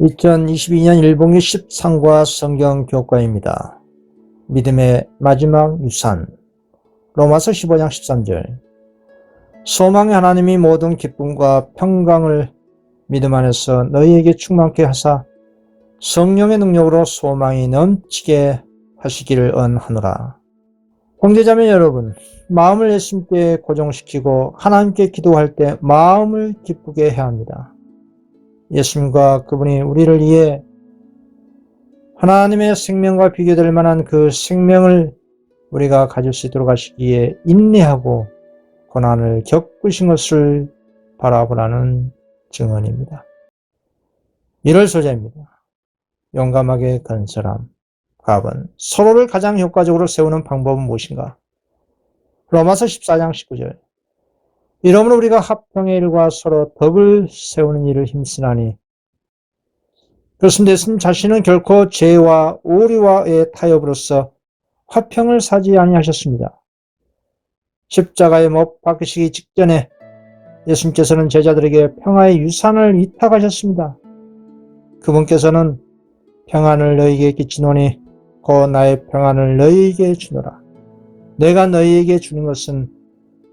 2022년 일봉기 13과 성경 교과입니다. 믿음의 마지막 유산. 로마서 15장 13절. 소망의 하나님이 모든 기쁨과 평강을 믿음 안에서 너희에게 충만케 하사 성령의 능력으로 소망이 넘치게 하시기를 언하노라. 형제자매 여러분, 마음을 예수님께 고정시키고 하나님께 기도할 때 마음을 기쁘게 해야 합니다. 예수님과 그분이 우리를 위해 하나님의 생명과 비교될 만한 그 생명을 우리가 가질 수 있도록 하시기에 인내하고 고난을 겪으신 것을 바라보라는 증언입니다. 1월 소재입니다. 용감하게 건설함. 갑은 서로를 가장 효과적으로 세우는 방법은 무엇인가? 로마서 14장 19절. 이러므로 우리가 합평의 일과 서로 덕을 세우는 일을 힘쓰나니 그렇습니다. 예수님 자신은 결코 죄와 오리와의 타협으로서 화평을 사지 아니하셨습니다. 십자가에 못 박히시기 직전에 예수님께서는 제자들에게 평화의 유산을 위탁하셨습니다. 그분께서는 평안을 너희에게 끼치노니 곧 나의 평안을 너희에게 주노라. 내가 너희에게 주는 것은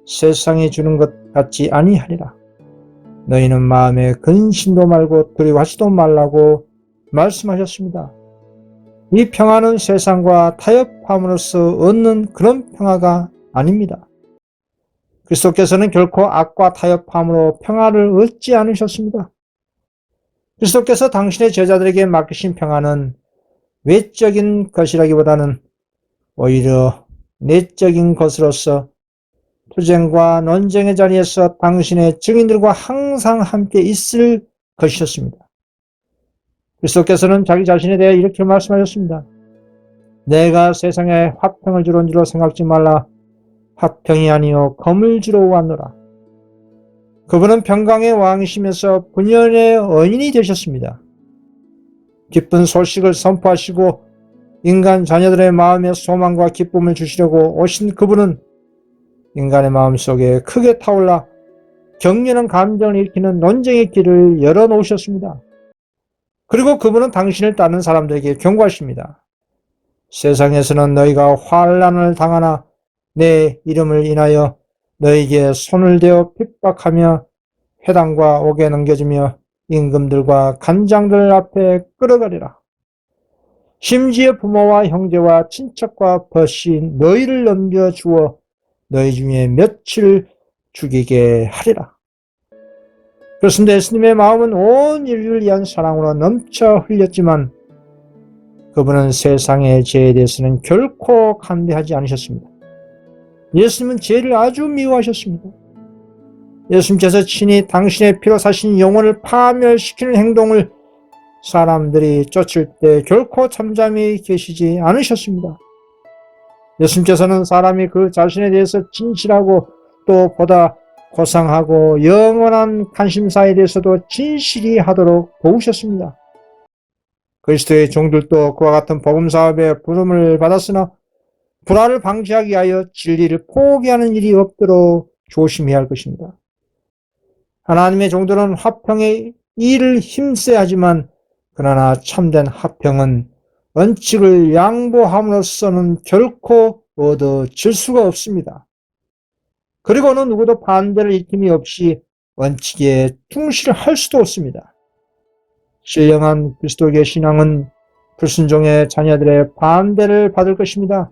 세상에 주는 것 같지 아니하리라. 너희는 마음에 근심도 말고 두려워하지도 말라고 말씀하셨습니다. 이 평화는 세상과 타협함으로써 얻는 그런 평화가 아닙니다. 그리스도께서는 결코 악과 타협함으로 평화를 얻지 않으셨습니다. 그리스도께서 당신의 제자들에게 맡기신 평화는 외적인 것이라기보다는 오히려 내적인 것으로서 투쟁과 논쟁의 자리에서 당신의 증인들과 항상 함께 있을 것이었습니다. 그리스도께서는 자기 자신에 대해 이렇게 말씀하셨습니다. 내가 세상에 화평을 주러 온 줄로 생각지 말라. 화평이 아니요 검을 주러 왔노라. 그분은 평강의 왕이시면서 분연의 언인이 되셨습니다. 기쁜 소식을 선포하시고 인간 자녀들의 마음에 소망과 기쁨을 주시려고 오신 그분은 인간의 마음 속에 크게 타올라 격렬한 감정을 일으키는 논쟁의 길을 열어놓으셨습니다. 그리고 그분은 당신을 따르는 사람들에게 경고하십니다. 세상에서는 너희가 환란을 당하나 내 이름을 인하여 너희에게 손을 대어 핍박하며 회당과 옥에 넘겨주며 임금들과 간장들 앞에 끌어가리라. 심지어 부모와 형제와 친척과 벗이 너희를 넘겨주어 너희 중에 며칠 죽이게 하리라. 그렇습니다. 예수님의 마음은 온 인류를 위한 사랑으로 넘쳐 흘렸지만 그분은 세상의 죄에 대해서는 결코 간대하지 않으셨습니다. 예수님은 죄를 아주 미워하셨습니다. 예수님께서 친히 당신의 피로 사신 영혼을 파멸시키는 행동을 사람들이 쫓을 때 결코 잠잠히 계시지 않으셨습니다. 예수님께서는 사람이 그 자신에 대해서 진실하고 또 보다 고상하고 영원한 관심사에 대해서도 진실히 하도록 도우셨습니다. 그리스도의 종들도 그와 같은 복음 사업에 부름을 받았으나 불화를 방지하기 위하여 진리를 포기하는 일이 없도록 조심해야 할 것입니다. 하나님의 종들은 화평의 일을 힘써야 하지만 그러나 참된 화평은 원칙을 양보함으로써는 결코 얻어질 수가 없습니다. 그리고 어느 누구도 반대를 일으킴이 없이 원칙에 충실할 수도 없습니다. 신령한 그리스도의 신앙은 불순종의 자녀들의 반대를 받을 것입니다.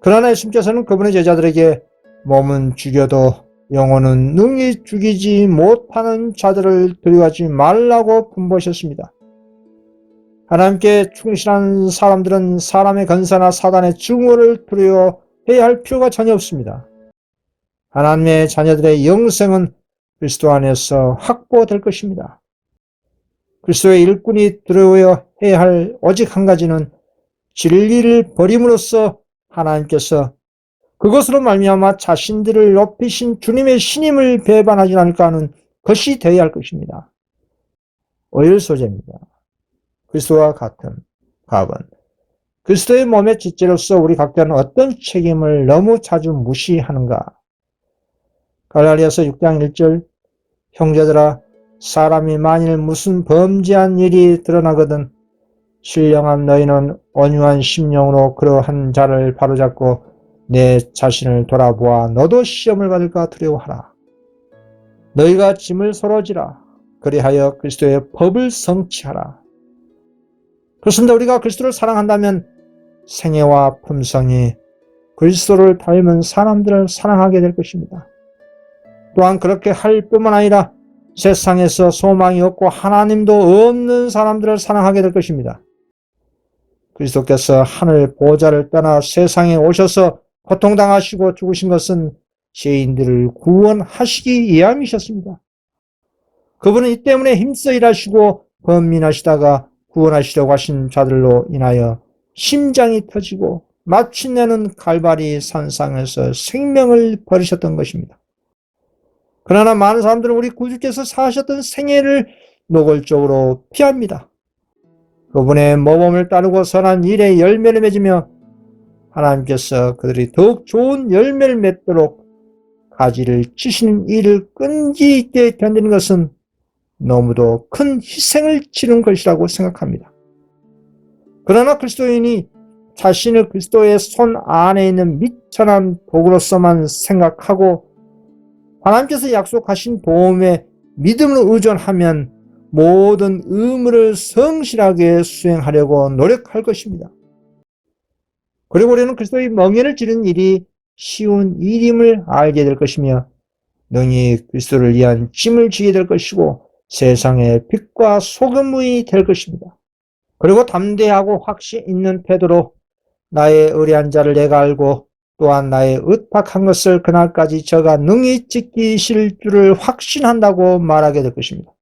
그러나 예수님께서는 그분의 제자들에게 몸은 죽여도 영혼은 능히 죽이지 못하는 자들을 두려워하지 말라고 분부하셨습니다. 하나님께 충실한 사람들은 사람의 건사나 사단의 증오를 두려워해야 할 필요가 전혀 없습니다. 하나님의 자녀들의 영생은 그리스도 안에서 확보될 것입니다. 그리스도의 일꾼이 두려워해야 할 오직 한 가지는 진리를 버림으로써 하나님께서 그것으로 말미암아 자신들을 높이신 주님의 신임을 배반하지 않을까 하는 것이 되어야 할 것입니다. 오일 소재입니다. 그리스도와 같은 갑은 그리스도의 몸의 지체로서 우리 각자는 어떤 책임을 너무 자주 무시하는가? 갈라리아서 6장 1절 형제들아 사람이 만일 무슨 범죄한 일이 드러나거든 신령한 너희는 온유한 심령으로 그러한 자를 바로잡고 내 자신을 돌아보아 너도 시험을 받을까 두려워하라. 너희가 짐을 서로 지라. 그리하여 그리스도의 법을 성취하라. 그렇습니다. 우리가 그리스도를 사랑한다면 생애와 품성이 그리스도를 닮은 사람들을 사랑하게 될 것입니다. 또한 그렇게 할 뿐만 아니라 세상에서 소망이 없고 하나님도 없는 사람들을 사랑하게 될 것입니다. 그리스도께서 하늘 보좌를 떠나 세상에 오셔서 고통당하시고 죽으신 것은 죄인들을 구원하시기 위함이셨습니다. 그분은 이 때문에 힘써 일하시고 번민하시다가 구원하시려고 하신 자들로 인하여 심장이 터지고 마침내는 갈바리 산상에서 생명을 버리셨던 것입니다. 그러나 많은 사람들은 우리 구주께서 사셨던 생애를 노골적으로 피합니다. 그분의 모범을 따르고 선한 일에 열매를 맺으며 하나님께서 그들이 더욱 좋은 열매를 맺도록 가지를 치시는 일을 끈기 있게 견디는 것은 너무도 큰 희생을 치른 것이라고 생각합니다. 그러나 그리스도인이 자신을 그리스도의 손 안에 있는 미천한 도구로서만 생각하고 하나님께서 약속하신 도움에 믿음으로 의존하면 모든 의무를 성실하게 수행하려고 노력할 것입니다. 그리고 우리는 그리스도의 멍에를 지른 일이 쉬운 일임을 알게 될 것이며 능히 그리스도를 위한 짐을 지게 될 것이고 세상의 빛과 소금이 될 것입니다. 그리고 담대하고 확신 있는 태도로 나의 의뢰한 자를 내가 알고 또한 나의 의탁한 것을 그날까지 저가 능히 지키실 줄을 확신한다고 말하게 될 것입니다.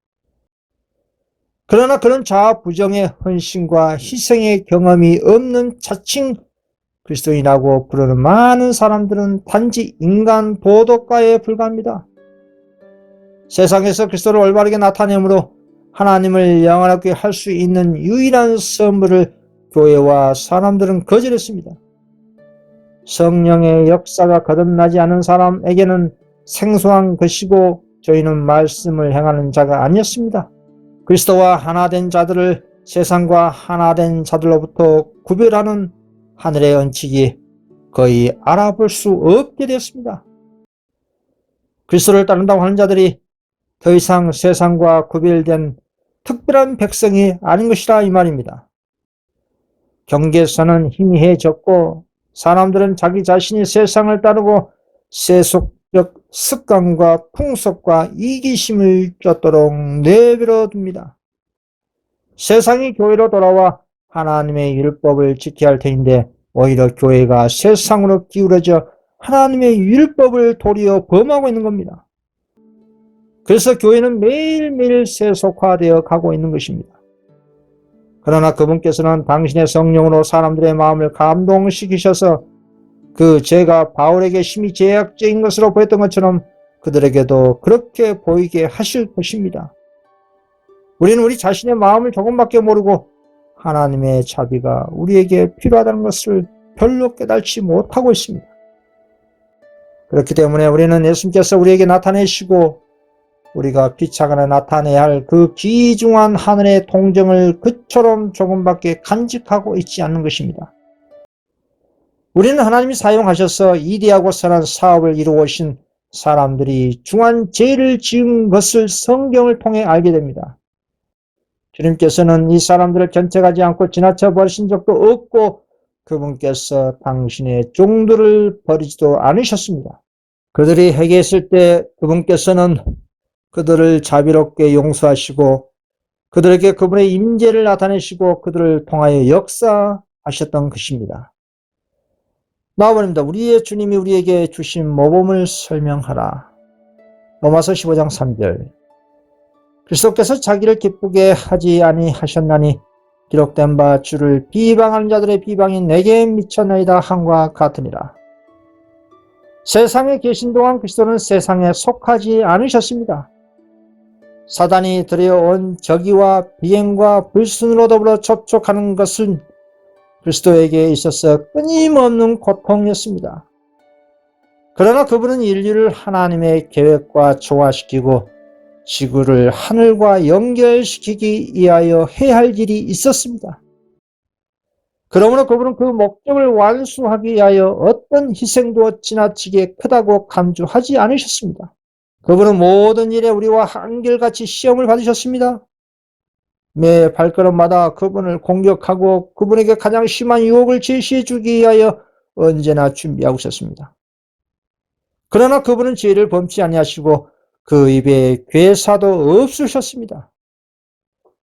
그러나 그런 자아 부정의 헌신과 희생의 경험이 없는 자칭 그리스도인이라고 부르는 많은 사람들은 단지 인간 도덕가에 불과합니다. 세상에서 그리스도를 올바르게 나타내므로 하나님을 영원하게 할 수 있는 유일한 선물을 교회와 사람들은 거절했습니다. 성령의 역사가 거듭나지 않은 사람에게는 생소한 것이고 저희는 말씀을 행하는 자가 아니었습니다. 그리스도와 하나 된 자들을 세상과 하나 된 자들로부터 구별하는 하늘의恩칙이 거의 알아볼 수 없게 되었습니다. 그리스도를 따른다고 하는 자들이 더 이상 세상과 구별된 특별한 백성이 아닌 것이라 이 말입니다. 경계선은 희미해졌고 사람들은 자기 자신이 세상을 따르고 세속적 습관과 풍속과 이기심을 쫓도록 내버려 둡니다. 세상이 교회로 돌아와 하나님의 율법을 지켜야 할 터인데 오히려 교회가 세상으로 기울어져 하나님의 율법을 도리어 범하고 있는 겁니다. 그래서 교회는 매일매일 세속화되어 가고 있는 것입니다. 그러나 그분께서는 당신의 성령으로 사람들의 마음을 감동시키셔서 그 죄가 바울에게 심히 제약적인 것으로 보였던 것처럼 그들에게도 그렇게 보이게 하실 것입니다. 우리는 우리 자신의 마음을 조금밖에 모르고 하나님의 자비가 우리에게 필요하다는 것을 별로 깨달지 못하고 있습니다. 그렇기 때문에 우리는 예수님께서 우리에게 나타내시고 우리가 기차간에 나타내야 할 그 귀중한 하늘의 동정을 그처럼 조금밖에 간직하고 있지 않는 것입니다. 우리는 하나님이 사용하셔서 이대하고 선한 사업을 이루어오신 사람들이 중한 죄를 지은 것을 성경을 통해 알게 됩니다. 주님께서는 이 사람들을 견책하지 않고 지나쳐 버리신 적도 없고 그분께서 당신의 종들을 버리지도 않으셨습니다. 그들이 회개했을 때 그분께서는 그들을 자비롭게 용서하시고 그들에게 그분의 임재를 나타내시고 그들을 통하여 역사하셨던 것입니다. 나와버립니다. 우리의 주님이 우리에게 주신 모범을 설명하라. 로마서 15장 3절 그리스도께서 자기를 기쁘게 하지 아니하셨나니 기록된 바 주를 비방하는 자들의 비방이 내게 미쳤나이다 한과 같으니라. 세상에 계신 동안 그리스도는 세상에 속하지 않으셨습니다. 사단이 들여온 적이와 비행과 불순으로 더불어 접촉하는 것은 그리스도에게 있어서 끊임없는 고통이었습니다. 그러나 그분은 인류를 하나님의 계획과 조화시키고 지구를 하늘과 연결시키기 위하여 해야 할 일이 있었습니다. 그러므로 그분은 그 목적을 완수하기 위하여 어떤 희생도 지나치게 크다고 감주하지 않으셨습니다. 그분은 모든 일에 우리와 한결같이 시험을 받으셨습니다. 매 발걸음마다 그분을 공격하고 그분에게 가장 심한 유혹을 제시해 주기 위하여 언제나 준비하고 있었습니다. 그러나 그분은 죄를 범치 아니하시고 그 입에 괴사도 없으셨습니다.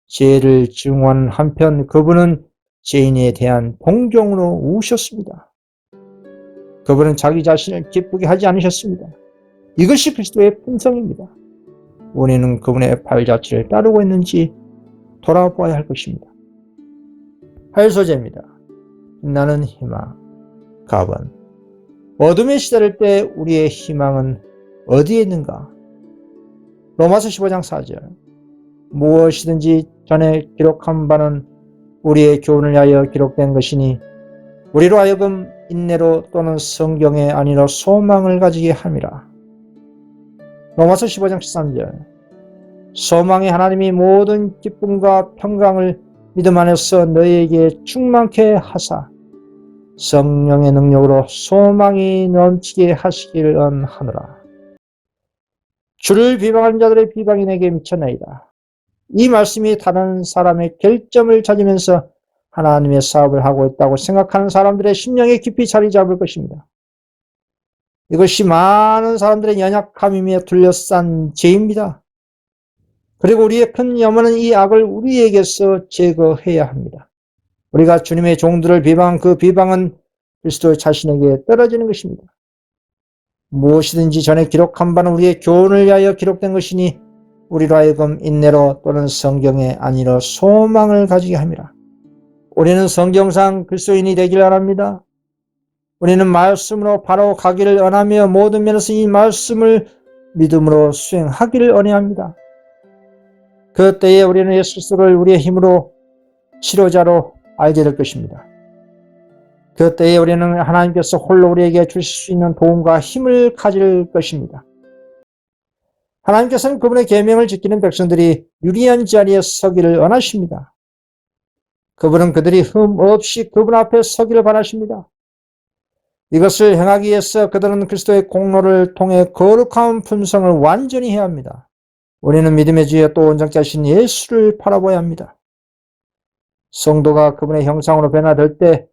죄를 증오한 한편 그분은 죄인에 대한 동정으로 우셨습니다. 그분은 자기 자신을 기쁘게 하지 않으셨습니다. 이것이 그리스도의 품성입니다. 우리는 그분의 발자취를 따르고 있는지 돌아보아야 할 것입니다. 할 소재입니다. 나는 희망, 가번. 어둠에 시달릴 때 우리의 희망은 어디에 있는가? 로마서 15장 4절. 무엇이든지 전에 기록한 바는 우리의 교훈을 위하여 기록된 것이니 우리로 하여금 인내로 또는 성경의 아니로 소망을 가지게 함이라. 로마서 15장 13절. 소망의 하나님이 모든 기쁨과 평강을 믿음 안에서 너희에게 충만케 하사 성령의 능력으로 소망이 넘치게 하시길 원하노라. 주를 비방하는 자들의 비방이 내게 미쳤나이다. 이 말씀이 다른 사람의 결점을 찾으면서 하나님의 사업을 하고 있다고 생각하는 사람들의 심령에 깊이 자리 잡을 것입니다. 이것이 많은 사람들의 연약함이며 둘러싼 죄입니다. 그리고 우리의 큰 염원은 이 악을 우리에게서 제거해야 합니다. 우리가 주님의 종들을 비방 그 비방은 그리스도 자신에게 떨어지는 것입니다. 무엇이든지 전에 기록한 바는 우리의 교훈을 위하여 기록된 것이니 우리로 하여금 인내로 또는 성경에 아니로 소망을 가지게 함이라. 우리는 성경상 그리스도인이 되길 원합니다. 우리는 말씀으로 바로 가기를 원하며 모든 면에서 이 말씀을 믿음으로 수행하기를 원합니다. 그때에 우리는 예수 그리스도를 우리의 힘으로 치료자로 알게 될 것입니다. 그때에 우리는 하나님께서 홀로 우리에게 주실 수 있는 도움과 힘을 가질 것입니다. 하나님께서는 그분의 계명을 지키는 백성들이 유리한 자리에 서기를 원하십니다. 그분은 그들이 흠 없이 그분 앞에 서기를 바라십니다. 이것을 행하기 위해서 그들은 그리스도의 공로를 통해 거룩한 품성을 완전히 해야 합니다. 우리는 믿음의 주에 또 원장자신 예수를 바라봐야 합니다. 성도가 그분의 형상으로 변화될 때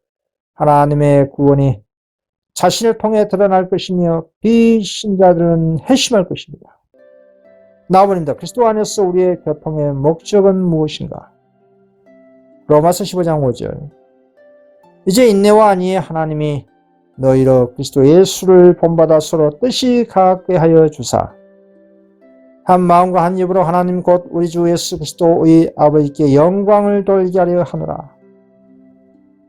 하나님의 구원이 자신을 통해 드러날 것이며 비신자들은 회심할 것입니다. 나버린다. 그리스도 안에서 우리의 교통의 목적은 무엇인가? 로마서 15장 5절 이제 인내와 안위의 하나님이 너희로 그리스도 예수를 본받아 서로 뜻이 같게 하여 주사 한 마음과 한 입으로 하나님 곧 우리 주 예수 그리스도의 아버지께 영광을 돌리게 하려 하노라.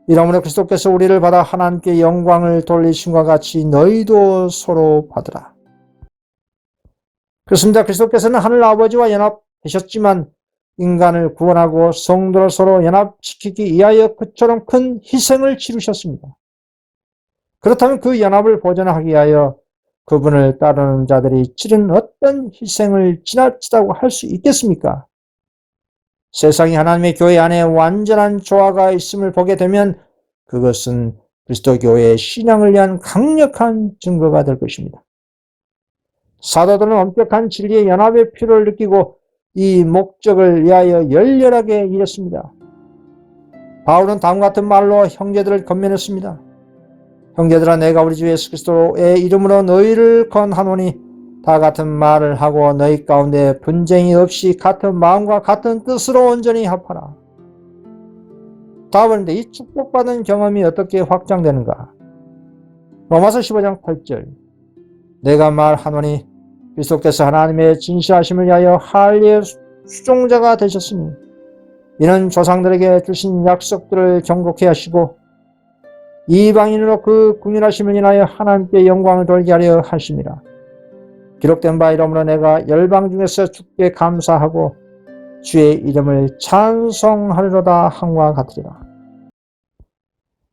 이러므로 그리스도께서 우리를 받아 하나님께 영광을 돌리신과 같이 너희도 서로 받으라. 그렇습니다. 그리스도께서는 하늘 아버지와 연합되셨지만 인간을 구원하고 성도를 서로 연합시키기 위하여 그처럼 큰 희생을 치르셨습니다. 그렇다면 그 연합을 보존하기 위하여 그분을 따르는 자들이 치른 어떤 희생을 지나치다고 할 수 있겠습니까? 세상이 하나님의 교회 안에 완전한 조화가 있음을 보게 되면 그것은 그리스도 교회의 신앙을 위한 강력한 증거가 될 것입니다. 사도들은 엄격한 진리의 연합의 필요를 느끼고 이 목적을 위하여 열렬하게 일했습니다. 바울은 다음과 같은 말로 형제들을 건면했습니다. 형제들아 내가 우리 주 예수 그리스도의 이름으로 너희를 건하노니 다 같은 말을 하고 너희 가운데 분쟁이 없이 같은 마음과 같은 뜻으로 온전히 합하라. 다음은데 이 축복받은 경험이 어떻게 확장되는가? 로마서 15장 8절 내가 말하노니 그리스도께서 하나님의 진실하심을 위하여 할례의 수종자가 되셨으니 이는 조상들에게 주신 약속들을 경고케 하시고 이방인으로 그 궁일하심을 인하여 하나님께 영광을 돌게 하려 하심이라. 기록된 바 이러므로 내가 열방 중에서 주께 감사하고 주의 이름을 찬송하리로다 한과 같으리라.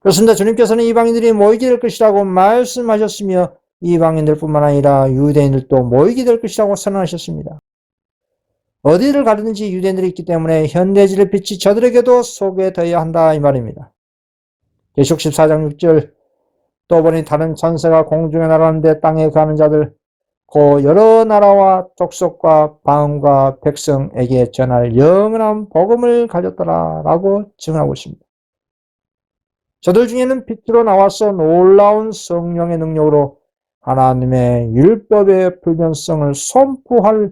그렇습니다. 주님께서는 이방인들이 모이게 될 것이라고 말씀하셨으며 이방인들뿐만 아니라 유대인들도 모이게 될 것이라고 선언하셨습니다. 어디를 가든지 유대인들이 있기 때문에 현대질의 빛이 저들에게도 소개되어야 한다 이 말입니다. 계시록 14장 6절 또 보니 다른 천사가 공중에 날았는데 땅에 가는 자들 고 여러 나라와 족속과 방언과 백성에게 전할 영원한 복음을 가졌더라 라고 증언하고 있습니다. 저들 중에는 빛으로 나와서 놀라운 성령의 능력으로 하나님의 율법의 불변성을 선포할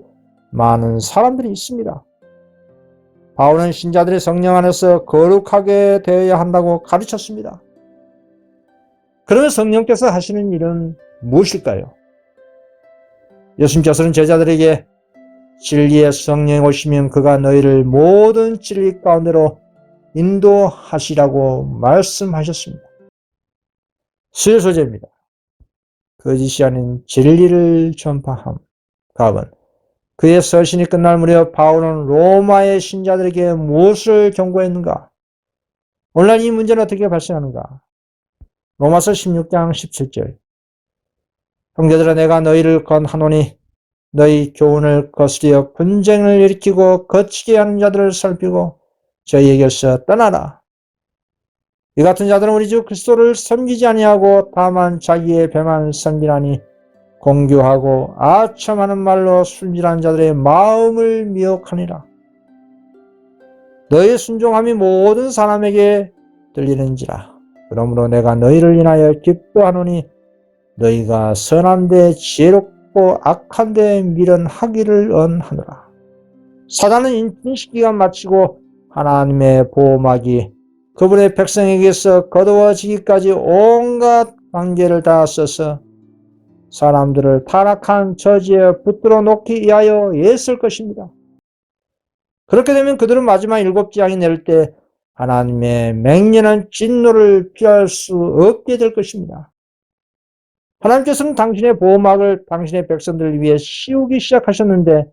많은 사람들이 있습니다. 바울은 신자들의 성령 안에서 거룩하게 되어야 한다고 가르쳤습니다. 그러면 성령께서 하시는 일은 무엇일까요? 예수님께서는 제자들에게 진리의 성령이 오시면 그가 너희를 모든 진리 가운데로 인도하시라고 말씀하셨습니다. 수요 소재입니다. 거짓이 아닌 진리를 전파함. 가은 그의 서신이 끝날 무렵 바울은 로마의 신자들에게 무엇을 경고했는가? 오늘날 이 문제는 어떻게 발생하는가? 로마서 16장 17절 형제들아 내가 너희를 건하노니 너희 교훈을 거스려 분쟁을 일으키고 거치게 하는 자들을 살피고 저희에게서 떠나라. 이 같은 자들은 우리 주 그리스도를 섬기지 아니하고 다만 자기의 배만 섬기나니 공교하고 아첨하는 말로 순진한 자들의 마음을 미혹하니라. 너의 순종함이 모든 사람에게 들리는지라. 그러므로 내가 너희를 인하여 기뻐하노니 너희가 선한데 지혜롭고 악한데 미련하기를 언하노라. 사단은 인식기간 마치고 하나님의 보호막이 그분의 백성에게서 거두어지기까지 온갖 관계를 다 써서 사람들을 타락한 처지에 붙들어 놓기 위하여 애쓸 것입니다. 그렇게 되면 그들은 마지막 일곱 지향이 내릴 때 하나님의 맹렬한 진노를 피할 수 없게 될 것입니다. 하나님께서는 당신의 보호막을 당신의 백성들을 위해 씌우기 시작하셨는데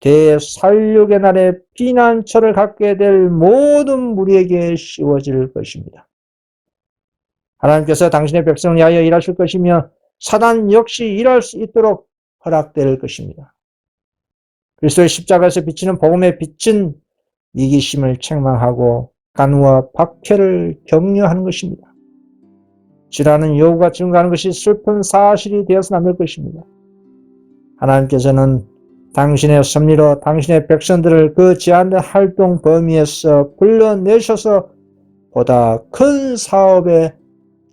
대살육의 날에 피난처를 갖게 될 모든 무리에게 씌워질 것입니다. 하나님께서 당신의 백성을 위하여 일하실 것이며 사단 역시 일할 수 있도록 허락될 것입니다. 그리스도의 십자가에서 비치는 복음의 빛은 이기심을 책망하고 간우와 박해를 격려하는 것입니다. 지라는 여우가 증가하는 것이 슬픈 사실이 되어서 남을 것입니다. 하나님께서는 당신의 섭리로 당신의 백성들을 그 제한된 활동 범위에서 불러내셔서 보다 큰 사업에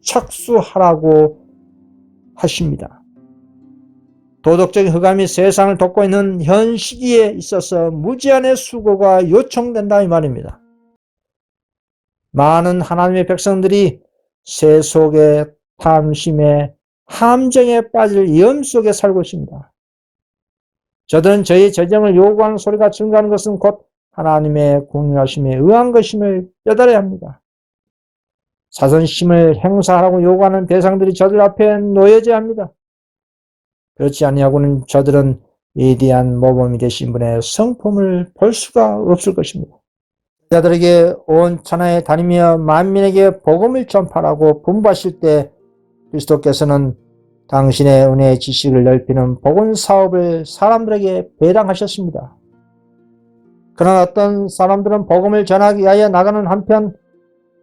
착수하라고 하십니다. 도덕적인 흑암이 세상을 덮고 있는 현 시기에 있어서 무제한의 수고가 요청된다 이 말입니다. 많은 하나님의 백성들이 세속의 탐심에 함정에 빠질 위험 속에 살고 있습니다. 저들은 저희 재정을 요구하는 소리가 증가하는 것은 곧 하나님의 공유하심에 의한 것임을 깨달아야 합니다. 사선심을 행사하라고 요구하는 대상들이 저들 앞에 놓여져야 합니다. 그렇지 아니하고는 저들은 위대한 모범이 되신 분의 성품을 볼 수가 없을 것입니다. 자들에게 온 천하에 다니며 만민에게 복음을 전파라고 분부하실 때 그리스도께서는 당신의 은혜의 지식을 넓히는 복음 사업을 사람들에게 배당하셨습니다. 그러나 어떤 사람들은 복음을 전하기 위하여 나가는 한편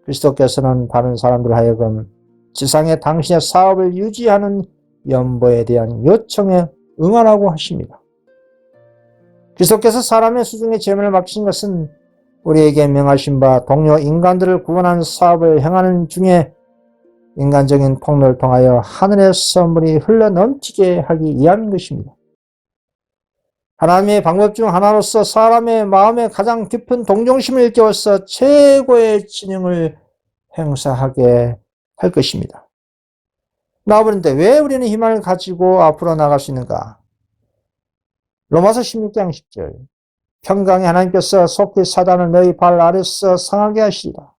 그리스도께서는 다른 사람들 하여금 지상에 당신의 사업을 유지하는 연보에 대한 요청에 응하라고 하십니다. 그리스도께서 사람의 수중에 재물을 맡기신 것은 우리에게 명하신 바 동료 인간들을 구원하는 사업을 행하는 중에 인간적인 통로를 통하여 하늘의 선물이 흘러 넘치게 하기 위함인 것입니다. 하나님의 방법 중 하나로서 사람의 마음에 가장 깊은 동정심을 일깨워서 최고의 진영을 행사하게 할 것입니다. 나와버는데 왜 우리는 희망을 가지고 앞으로 나갈 수 있는가? 로마서 16장 10절 평강의 하나님께서 속히 사단을 너희 발 아래서 상하게 하시리라.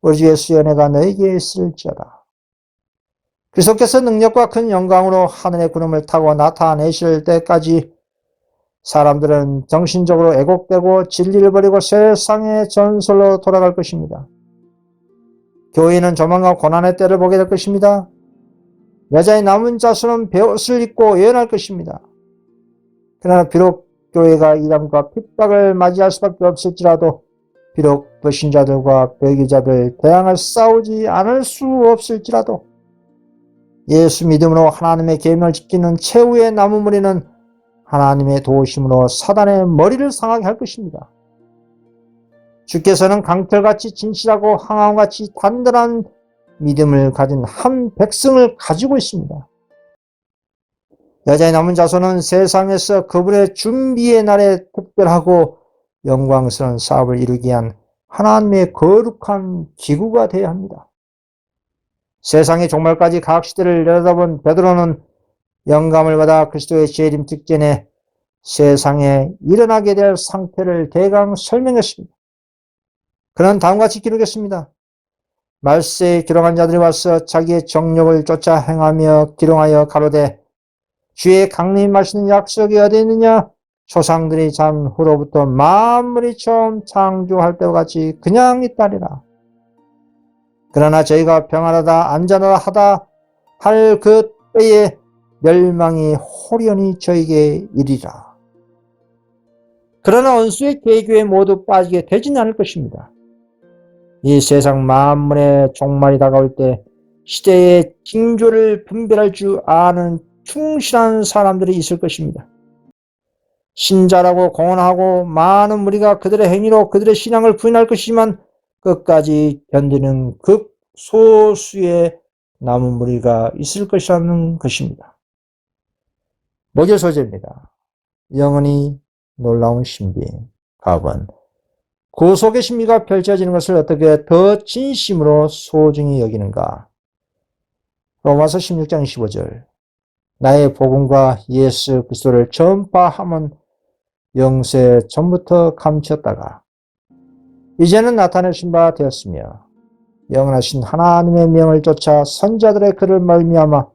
우리 주 예수의 은혜가 너에게 있을지어다. 그리스도께서 능력과 큰 영광으로 하늘의 구름을 타고 나타내실 때까지 사람들은 정신적으로 애곡되고 진리를 버리고 세상의 전설로 돌아갈 것입니다. 교회는 조만간 고난의 때를 보게 될 것입니다. 여자의 남은 자수는 배옷을 입고 예언할 것입니다. 그러나 비록 교회가 이람과 핍박을 맞이할 수밖에 없을지라도 비록 불신자들과 배교자들 대항을 싸우지 않을 수 없을지라도 예수 믿음으로 하나님의 계명을 지키는 최후의 남은 무리는 하나님의 도우심으로 사단의 머리를 상하게 할 것입니다. 주께서는 강철같이 진실하고 항아같이 단단한 믿음을 가진 한 백성을 가지고 있습니다. 여자의 남은 자손은 세상에서 그분의 준비의 날에 특별하고 영광스러운 사업을 이루기 위한 하나님의 거룩한 기구가 되어야 합니다. 세상의 종말까지 각 시대를 내려다본 베드로는 영감을 받아 그리스도의 재림 직전에 세상에 일어나게 될 상태를 대강 설명했습니다. 그는 다음과 같이 기록했습니다. 말세에 기록한 자들이 와서 자기의 정력을 쫓아 행하며 기록하여 가로되 주의 강림 마시는 약속이 어디 있느냐? 조상들이 잔 후로부터 만물이 처음 창조할 때와 같이 그냥 있다리라. 그러나 저희가 평안하다 안전하다 하다 할 그 때에 멸망이 호련히 저에게 이리라. 그러나 원수의 계교에 모두 빠지게 되지는 않을 것입니다. 이 세상 만물의 종말이 다가올 때 시대의 징조를 분별할 줄 아는 충실한 사람들이 있을 것입니다. 신자라고 공언하고 많은 무리가 그들의 행위로 그들의 신앙을 부인할 것이지만 끝까지 견디는 극소수의 남은 무리가 있을 것이라는 것입니다. 목요 소재입니다. 영원히 놀라운 신비, 가번. 그 속의 신비가 펼쳐지는 것을 어떻게 더 진심으로 소중히 여기는가? 로마서 16장 15절. 나의 복음과 예수 그리스도를 전파함은 영세 전부터 감췄다가 이제는 나타내신 바 되었으며 영원하신 하나님의 명을 쫓아 선자들의 글을 말미암아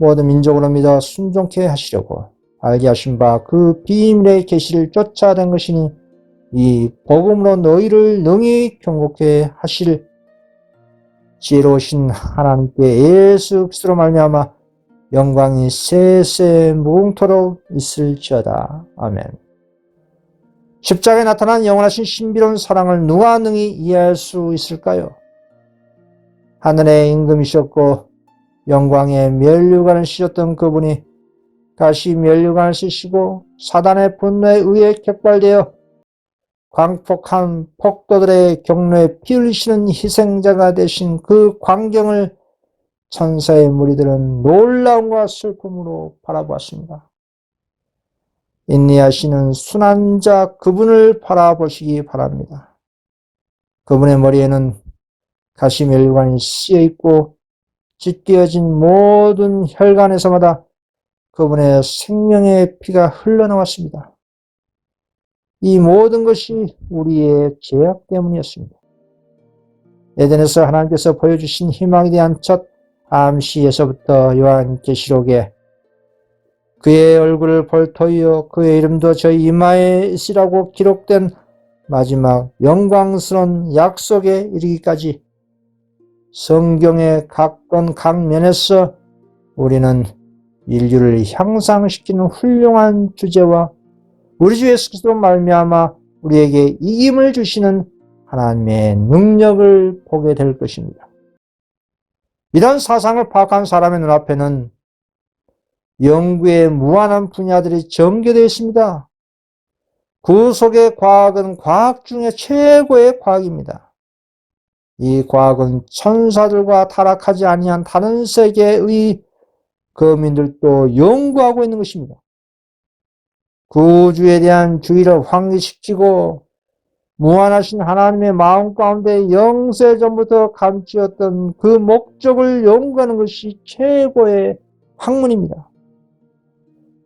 모든 민족으로 믿어 순종케 하시려고 알게 하신 바 그 비밀의 계시를 쫓아낸 것이니 이 복음으로 너희를 능히 경고케 하실 지혜로우신 하나님께 예수 그리스도로 말미암아 영광이 세세 무궁토록 있을지어다. 아멘. 십자가에 나타난 영원하신 신비로운 사랑을 누가 능히 이해할 수 있을까요? 하늘의 임금이셨고 영광의 멸류관을 씌셨던 그분이 다시 멸류관을 쓰시고 사단의 분노에 의해 격발되어 광폭한 폭도들의 경로에 피 흘리시는 희생자가 되신 그 광경을 천사의 무리들은 놀라움과 슬픔으로 바라보았습니다. 인내하시는 순한 자 그분을 바라보시기 바랍니다. 그분의 머리에는 가시멜관이 씌어 있고 찢겨진 모든 혈관에서마다 그분의 생명의 피가 흘러나왔습니다. 이 모든 것이 우리의 죄악 때문이었습니다. 에덴에서 하나님께서 보여주신 희망에 대한 첫 암시에서부터 요한계시록에 그의 얼굴을 볼 터이요 그의 이름도 저희 이마에 있으라고 기록된 마지막 영광스러운 약속에 이르기까지 성경의 각건 각 면에서 우리는 인류를 향상시키는 훌륭한 주제와 우리 주 예수 그리스도 말미암아 우리에게 이김을 주시는 하나님의 능력을 보게 될 것입니다. 이런 사상을 파악한 사람의 눈앞에는 연구의 무한한 분야들이 전개되어 있습니다. 그 속의 과학은 과학 중에 최고의 과학입니다. 이 과학은 천사들과 타락하지 아니한 다른 세계의 거민들도 연구하고 있는 것입니다. 구주에 대한 주의를 환기시키고 무한하신 하나님의 마음 가운데 영세 전부터 감추었던 그 목적을 연구하는 것이 최고의 학문입니다.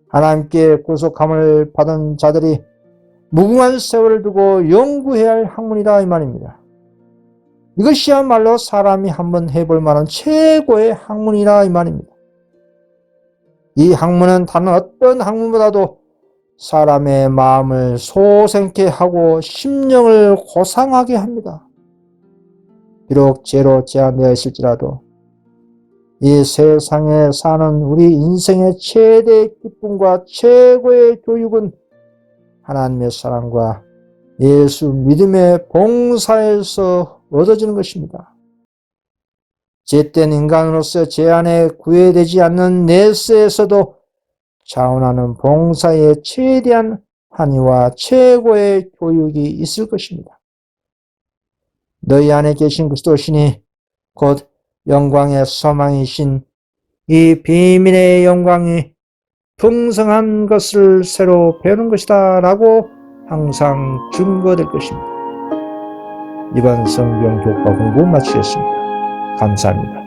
하나님께 구속함을 받은 자들이 무궁한 세월을 두고 연구해야 할 학문이다 이 말입니다. 이것이야말로 사람이 한번 해볼 만한 최고의 학문이라 이 말입니다. 이 학문은 다른 어떤 학문보다도 사람의 마음을 소생케 하고 심령을 고상하게 합니다. 비록 죄로 제한되어 있을지라도 이 세상에 사는 우리 인생의 최대 기쁨과 최고의 교육은 하나님의 사랑과 예수 믿음의 봉사에서 얻어지는 것입니다. 죄된 인간으로서 죄 안에 구애되지 않는 내세에서도 자원하는 봉사의 최대한 한의와 최고의 교육이 있을 것입니다. 너희 안에 계신 그리스도신이 곧 영광의 소망이신 이 비밀의 영광이 풍성한 것을 새로 배우는 것이다 라고 항상 증거될 것입니다. 이번 성경 교과 공부 마치겠습니다. 감사합니다.